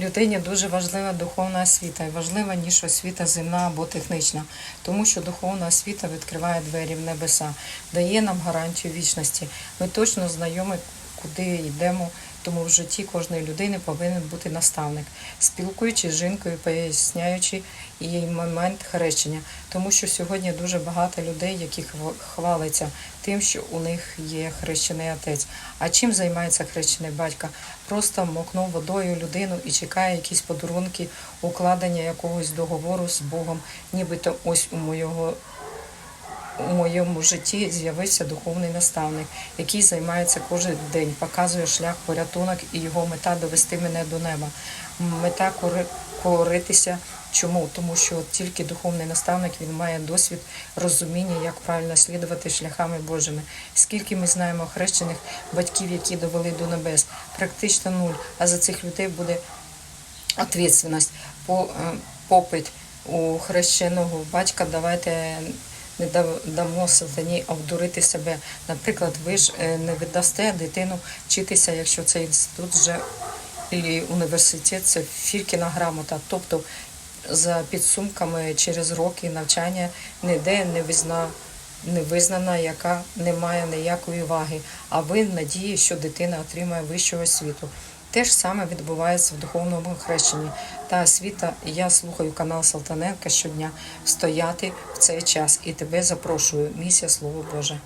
Людині дуже важлива духовна освіта і важлива ніж освіта земна або технічна, тому що духовна освіта відкриває двері в небеса, дає нам гарантію вічності. Ми точно знайомі, куди йдемо. Тому в житті кожної людини повинен бути наставник, спілкуючись з жінкою, поясняючи їй момент хрещення. Тому що сьогодні дуже багато людей, які хва- хваляться тим, що у них є хрещений отець. А чим займається хрещений батько? Просто мокнув водою людину і чекає якісь подарунки, укладення якогось договору з Богом, нібито ось у моєго у моєму житті з'явився духовний наставник, який займається кожен день, показує шлях порятунок і його мета довести мене до неба. Мета коритися. Чому? Тому що тільки духовний наставник він має досвід розуміння, як правильно слідувати шляхами Божими. Скільки ми знаємо хрещених батьків, які довели до небес, практично нуль. А за цих людей буде відповідальність. По, е, попит у хрещеного батька давайте не дамо сатані обдурити себе. Наприклад, ви ж е, не віддасте дитину вчитися, якщо це інститут вже і університет, це фіркіна грамота. Тобто за підсумками через роки навчання ніде не визна. Не визнана, яка не має ніякої ваги, а ви надії, що дитина отримає вищу освіту. Те ж саме відбувається в духовному хрещенні. Та освіта, я слухаю канал Салтаненка щодня, стояти в цей час і тебе запрошую. Місія Слово Боже.